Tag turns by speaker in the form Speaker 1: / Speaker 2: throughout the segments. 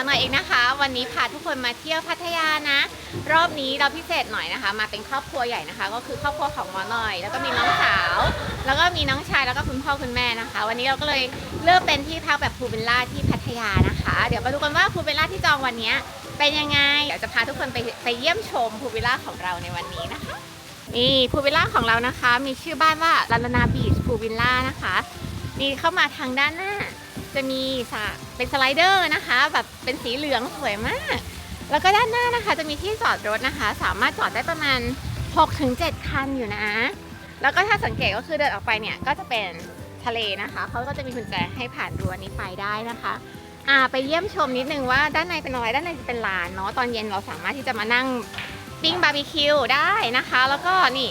Speaker 1: อหน่อยเองนะคะ วันนี้พาทุกคนมาเที่ยวพัทยานะ รอบนี้เราพิเศษหน่อยนะคะ มาเป็นครอบครัวใหญ่นะคะ ก็คือครอบครัวของหมอหน่อย แล้วก็มีน้องสาว แล้วก็มีน้องชายแล้วก็คุณพ่อคุณแม่นะคะ วันนี้เราก็เลยเลือกเป็นที่พักแบบพูลวิลล่าที่พัทยานะคะ เดี๋ยวมาดูกันว่าพูลวิลล่าที่จองวันนี้เป็นยังไงเดี๋ยวจะพาทุกคนไปไปเยี่ยมชมพูลวิลล่าของเราในวันนี้นะคะนี่พูลวิลล่าของเรานะคะ มีชื่อบ้านว่าลาลนาบีชพูลวิลล่านะคะนี่เข้ามาทางด้านหน้า จะมีสระ เป็นสไลเดอร์นะคะ แบบเป็นสีเหลืองสวยมาก แล้วก็ด้านหน้านะคะจะมีที่จอดรถนะคะ สามารถจอดได้ประมาณ 6-7 คันอยู่นะ แล้วก็ถ้าสังเกตก็คือเดินออกไปเนี่ยก็จะเป็นทะเลนะคะเขาก็จะมีกุญแจให้ผ่านรั้วนี้ไปได้นะคะอ่าไปเยี่ยมชมนิดนึงว่าด้านในเป็นอะไรด้านในจะเป็นลานเนาะตอนเย็นเราสามารถที่จะมานั่งปิ้งบาร์บีคิวได้นะคะ แล้วก็นี่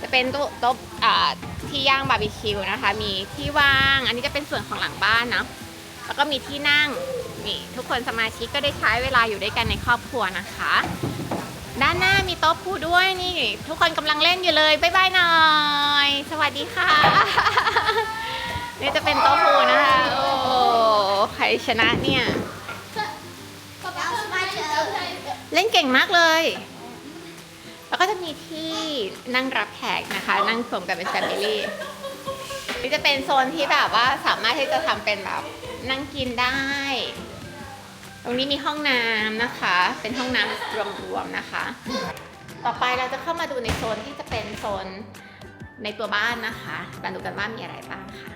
Speaker 1: จะเป็นโต๊ะโต๊ะอ่าที่ย่างบาร์บีคิวนะคะ มีที่วาง อันนี้จะเป็นส่วนของหลังบ้านนะ แล้วก็มีที่นั่งนี่ทุกคนสมาชิกก็ได้ใช้เวลาอยู่ด้วยกันในครอบครัวนะคะ ด้านหน้ามีโต๊ะพูด้วยนี่ ทุกคนกำลังเล่นอยู่เลยบ๊ายบายหน่อย สวัสดีค่ะ นี่จะเป็นโต๊ะพูนะคะ โอ้ใครชนะเนี่ย เล่นเก่งมากเลย แล้วก็จะมีที่นั่งรับแขกนะคะ นั่งสมกันเป็นแฟมิลี่ นี่จะเป็นโซนที่แบบว่าสามารถที่จะทำเป็นแบบนั่งกินได้ ตรงนี้มีห้องน้ำนะคะ เป็นห้องน้ำรวมๆนะคะ ต่อไปเราจะเข้ามาดูในโซนที่จะเป็นโซนในตัวบ้านนะคะมาดูกันว่ามีอะไรบ้างค่ะ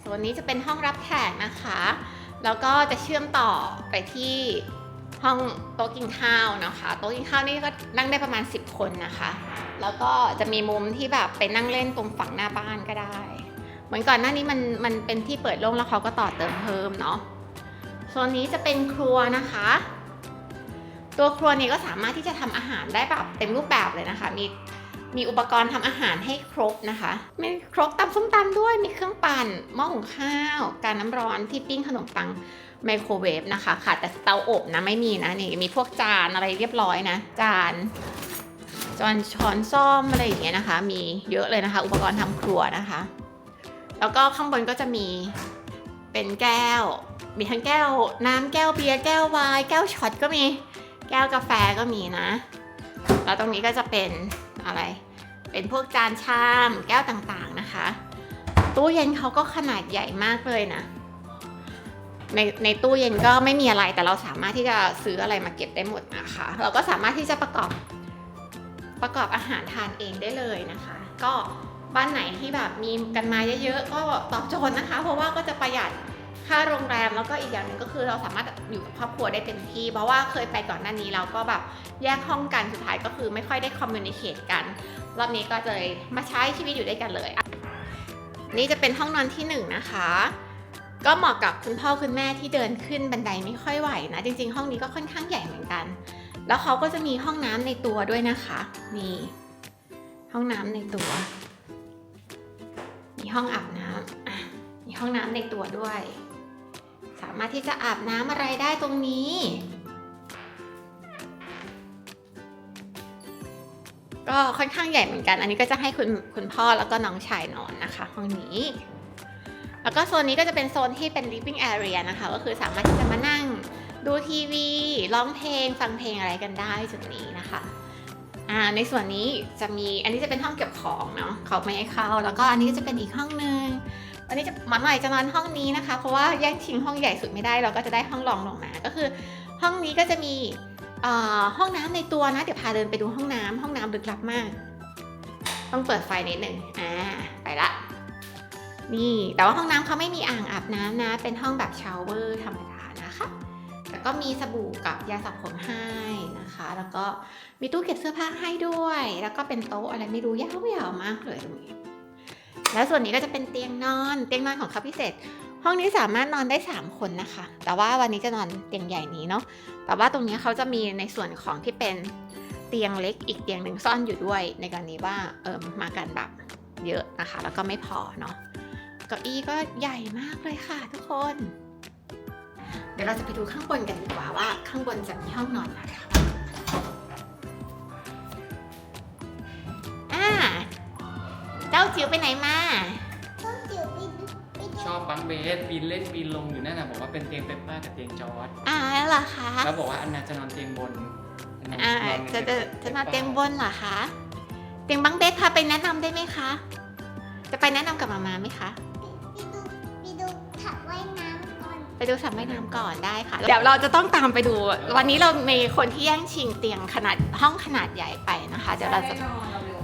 Speaker 1: โซนนี้จะเป็นห้องรับแขกนะคะ แล้วก็จะเชื่อมต่อไปที่ห้องโต๊ะกินข้าวนะคะโต๊ะกินข้าวนี่ก็นั่งได้ประมาณ 10 คนนะคะ แล้วก็จะมีมุมที่แบบไปนั่งเล่นตรงฝั่งหน้าบ้านก็ได้ เหมือนก่อนหน้านี้มันมันเป็นที่เปิดโล่งแล้วเขาก็ต่อเติมเพิ่มเนาะโซนนี้จะเป็นครัวนะคะ ตัวครัวนี้ก็สามารถที่จะทำอาหารได้แบบเต็มรูปแบบเลยนะคะ มีมีอุปกรณ์ทำอาหารให้ครบนะคะ มีครกตำส้มตำด้วย มีเครื่องปั่น หม้อหุงข้าว การน้ำร้อนที่ปิ้งขนมปังไมโครเวฟนะคะค่ะแต่เตาอบนะไม่มีนะนี่มีพวกจานอะไรเรียบร้อยนะ จานจานช้อนซ่อมอะไรอย่างเงี้ยนะคะ มีเยอะเลยนะคะ อุปกรณ์ทำครัวนะคะ แล้วก็ข้างบนก็จะมีเป็นแก้ว มีทั้งแก้ว น้ำแก้วเบียร์แก้วไวน์แก้วช็อตก็มี แก้วกาแฟก็มีนะ แล้วตรงนี้ก็จะเป็นอะไร เป็นพวกจานชามแก้วต่างๆนะคะ ตู้เย็นเขาก็ขนาดใหญ่มากเลยนะ ในในตู้เย็นก็ไม่มีอะไรแต่เราสามารถที่จะซื้ออะไรมาเก็บได้หมดนะคะ เราก็สามารถที่จะประกอบประกอบอาหารทานเองได้เลยนะคะ ก็ บ้านไหนที่แบบมีกันมาเยอะๆ ก็ตอบโจทย์นะคะ เพราะว่าก็จะประหยัดค่าโรงแรมแล้วก็อีกอย่างหนึ่งก็คือเราสามารถอยู่กับครอบครัวได้เต็มที่ เพราะว่าเคยไปก่อนหน้านี้เราก็แบบแยกห้องกันสุดท้ายก็คือไม่ค่อยได้คอมมูนิเคตกัน รอบนี้ก็เลยมาใช้ชีวิตอยู่ด้วยกันเลย นี่จะเป็นห้องนอนที่หนึ่งนะคะ ก็เหมาะกับคุณพ่อคุณแม่ที่เดินขึ้นบันไดไม่ค่อยไหวนะ จริง ๆ ห้องนี้ก็ค่อนข้างใหญ่เหมือนกัน แล้วเขาก็จะมีห้องน้ำในตัวด้วยนะคะ นี่ ห้องน้ำในตัว ห้องอาบน้ำมีห้องน้ำในตัวด้วย สามารถที่จะอาบน้ำอะไรได้ตรงนี้ ก็ค่อนข้างใหญ่เหมือนกัน อันนี้ก็จะให้คุณคุณพ่อแล้วก็น้องชายนอนนะคะ ห้องนี้แล้วก็โซนนี้ก็จะเป็นโซนที่เป็น living area นะคะ ก็คือสามารถที่จะมานั่งดูทีวี ร้องเพลง ฟังเพลงอะไรกันได้จุดนี้นะคะ อ่าในส่วนนี้จะมีอันนี้จะเป็นห้องเก็บของเนาะเขาไม่ให้เข้า แล้วก็อันนี้ก็จะเป็นอีกห้องนึงวันนี้จะหมาหน่อยจะนอนห้องนี้นะคะ เพราะว่าแย่งชิงห้องใหญ่สุดไม่ได้เราก็จะได้ห้องรองลงมาก็คือ ห้องนี้ก็จะมีห้องน้ำในตัวนะ เดี๋ยวพาเดินไปดูห้องน้ำห้องน้ำลึกลับมาก ต้องเปิดไฟนิดหนึ่งอ่าไปละนี่แต่ว่าห้องน้ำเขาไม่มีอ่างอาบน้ำนะ เป็นห้องแบบชาวเวอร์ธรรมดานะคะ ก็มีสบู่กับยาสระผมให้นะคะ แล้วก็มีตู้เก็บเสื้อผ้าให้ด้วย แล้วก็เป็นโต๊ะอะไรไม่รู้ยาวๆมากเลยตรงนี้แล้วส่วนนี้ก็จะเป็นเตียงนอน เตียงนอนของเขาพิเศษ ห้องนี้สามารถนอนได้ 3 คนนะคะ แต่ว่าวันนี้จะนอนเตียงใหญ่นี้เนาะ แต่ว่าตรงนี้เขาจะมีในส่วนของที่เป็นเตียงเล็กอีกเตียงหนึ่งซ่อนอยู่ด้วย ในกรณีว่าเออมากันแบบเยอะนะคะ แล้วก็ไม่พอเนาะ เก้าอี้ก็ใหญ่มากเลยค่ะทุกคน เดี๋ยวเราจะไปดูข้างบนกันดีกว่าว่า ข้างบนจะมีห้องนอนอะไรบ้างอ่าเจ้าจิ๋วไปไหนมา
Speaker 2: ต้องจิ๋วไปดูไปดู
Speaker 3: ช
Speaker 2: อบบังเบสปีนเล่นปีนลงอยู่นั่นน่ะบอกว่าเป็นเตียงเปปป้ากับเตียงจอร์ด
Speaker 1: อ่าเหรอคะ
Speaker 2: แล้วบอกว่าอันนาจะนอนเตียงบนนน
Speaker 1: อ่า
Speaker 2: อน
Speaker 1: จะจะจะมาเตียงบนเหรอคะ เตียงบังเบสพาไปแนะนำได้ไหมคะ จะไปแนะนำกับมามาไหมคะ
Speaker 3: ดู
Speaker 1: สระว่ายน้ำก่อนได้ค่ะ เดี๋ยวเราจะต้องตามไปดู วันนี้เรามีคนที่แย่งชิงเตียงขนาดห้องขนาดใหญ่ไปนะคะ เดี๋ยวเราจะ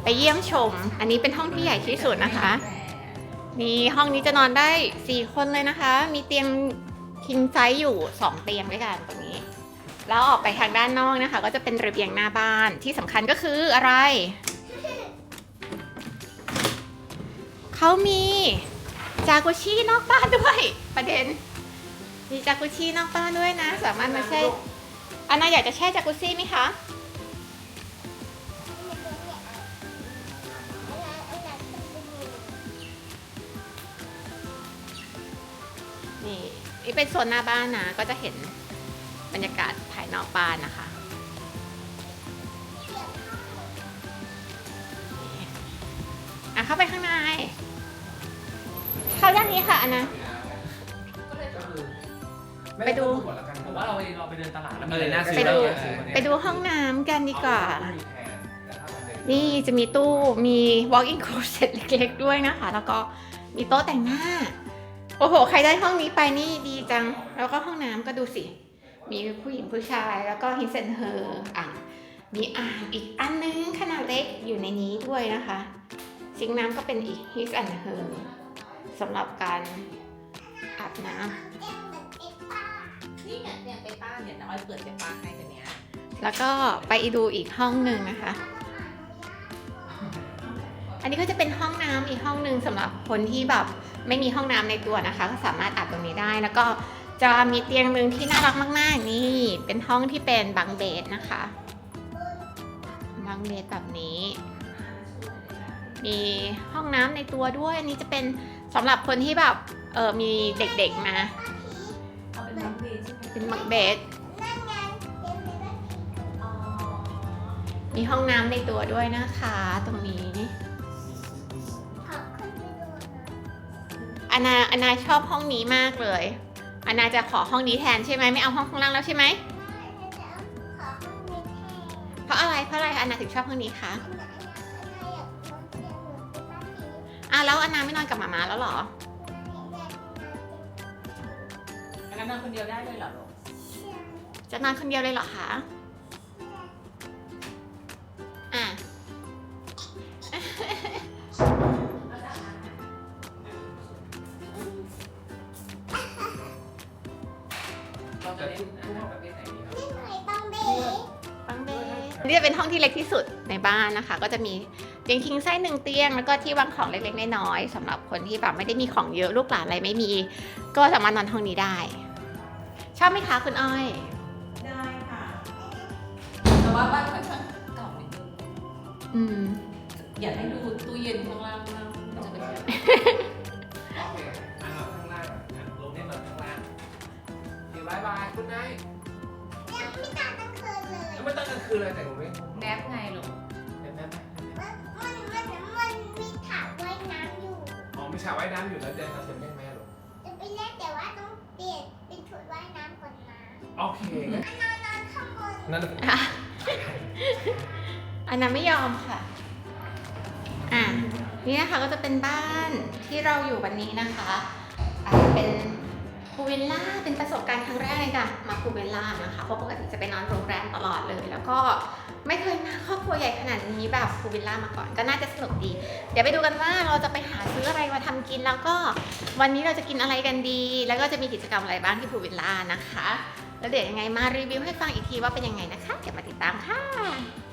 Speaker 1: ไปเยี่ยมชม อันนี้เป็นห้องที่ใหญ่ที่สุดนะคะนี่ห้องนี้จะนอนได้ 4 คนเลยนะคะ มีเตียงคิงไซส์อยู่ 2 เตียงด้วยกันตรงนี้ แล้วออกไปทางด้านนอกนะคะ ก็จะเป็นระเบียงหน้าบ้านที่สำคัญก็คืออะไร เขามีจากุชินอกบ้านด้วยประเด็น มีจากุชินอกบ้านด้วยนะ สามารถมาแช่อันนาอยากจะแช่จากุชิไหมคะนี่นี่เป็นโซนหน้าบ้านนะ ก็จะเห็นบรรยากาศภายนอกบ้านนะคะอะเข้าไปข้างใน เข้าด้านนี้ค่ะอันนะ ไปดู
Speaker 4: ผมว่าเราไปเราไปเดินตลาดแล้ว
Speaker 2: เอ
Speaker 4: มี
Speaker 2: อ
Speaker 4: อะไรน่า
Speaker 2: น่า
Speaker 4: ซื้
Speaker 2: ซื้
Speaker 4: อ
Speaker 2: อ
Speaker 4: บ้าง
Speaker 2: น่าซื้อ
Speaker 1: ไปดูห้องน้ำกันดีกว่า
Speaker 4: มีแทนแต่ถ้ามันเดิน
Speaker 1: นี่จะมีตู้มี walk-in closet เล็กๆด้วยนะคะ แล้วก็มีโต๊ะแต่งหน้า โอ้โห ใครได้ห้องนี้ไปนี่ดีจัง แล้วก็ห้องน้ำก็ดูสิ มีผู้หญิงผู้ชายแล้วก็ his and her อ่างมีอ่างอีกอันนึงขนาดเล็กอยู่ในนี้ด้วยนะคะ ซิงค์น้ำก็เป็นอีก his and her สำหรับการอาบน้
Speaker 5: นี่เนี่ยเนี่ยเป ป้าเนี่ยน้อยเปิดเปป้าให้ตัวเนี้ยำ
Speaker 1: แล้วก็ไปดูอีกห้องหนึ่งนะคะ อันนี้ก็จะเป็นห้องน้ำอีกห้องหนึ่งสำหรับคนที่แบบไม่มีห้องน้ำในตัวนะคะ ก็สามารถอาบตรงนี้ได้ แล้วก็จะมีเตียงหนึ่งที่น่ารักมาก ๆ นี่ เป็นห้องที่เป็นบังเบดนะคะบังเบดแบบนี้ มีห้องน้ำในตัวด้วย อันนี้จะเป็นสำหรับคนที่แบบเออมีเด็กๆมา
Speaker 5: เอาเป็นบังเบใช่ไหม
Speaker 1: เป็นบังเบด มีห้องน้ำในตัวด้วยนะคะ ตรงนี้
Speaker 3: ขอขึ้นไปดูนะ
Speaker 1: อานาอานาชอบห้องนี้มากเลย อานาจะขอห้องนี้แทนใช่ไหมไม่เอาห้องข้างล่างแล้วใช่ไหม
Speaker 3: ขอขึ้นไปแทน
Speaker 1: เพราะอะไรเพราะอะไรอานาถึงชอบห้องนี้คะ
Speaker 3: อันไหนอันไหนอยากนอนเตียงเหมือนที่บ้านนี้
Speaker 1: อะแล้วอานาไม่นอนกับหมามาแล้วเหรอ
Speaker 5: อันนั้นนอนคนเดียวได้เลยเหรอลูก
Speaker 1: จะนอนคนเดียวเลยเหรอคะอะ
Speaker 2: นี่
Speaker 1: จะเป็นห้องที่เล็กที่สุดในบ้านนะคะ ก็จะมีเตียงคิงไซส์หนึ่งเตียง แล้วก็ที่วางของเล็กๆน้อยๆสำหรับคนที่แบบไม่ได้มีของเยอะลูกหลานอะไรไม่มี ก็สามารถนอนห้องนี้ได้ ชอบไหมคะคุณอ้อย
Speaker 5: ได้ค่ะ แต่ว่าบ้านค่อนข้างเก่านิดนึง
Speaker 1: อืม
Speaker 5: อยากให้ดูตู้เย็นข้างล่างมากมันจะเป็นแบบ
Speaker 4: โอเคอันนอนข้างล่างอะลงเนี่ยนอนข้างล่างโอเคบายบายคุณนาย ไม่ต้องกลางคืนเลยแต่ผมไม่
Speaker 5: แนบไงลูก
Speaker 4: เห็นไหม
Speaker 3: มันมันมันมันมีถักว่ายน้ำอยู่
Speaker 4: อ๋อมีฉากว่ายน้ำอยู่แล้วเดินมาเสร็จเล่นไหมลูก
Speaker 3: จะไปเล่นแต่ว่าต้องเปลี่ยนเป็นชุดว่ายน้ำก่อนนะ
Speaker 4: โอเคงั้น
Speaker 3: นอนนอนข้างบน
Speaker 4: นั่น
Speaker 1: อะอันนั้นไม่ยอมค่ะ อะ นี่นะคะก็จะเป็นบ้านที่เราอยู่วันนี้นะคะอะเป็น พูลวิลล่าเป็นประสบการณ์ครั้งแรกเลยค่ะมาพูลวิลล่านะคะเพราะปกติจะไปนอนโรงแรมตลอดเลย แล้วก็ไม่เคยมาครอบครัวใหญ่ขนาดนี้แบบพูลวิลล่ามาก่อนก็น่าจะสนุกดี เดี๋ยวไปดูกันว่าเราจะไปหาซื้ออะไรมาทำกินแล้วก็วันนี้เราจะกินอะไรกันดี แล้วก็จะมีกิจกรรมอะไรบ้างที่พูลวิลล่านะคะ แล้วเดี๋ยวยังไงมารีวิวให้ฟังอีกทีว่าเป็นยังไงนะคะเดี๋ยวมาติดตามค่ะ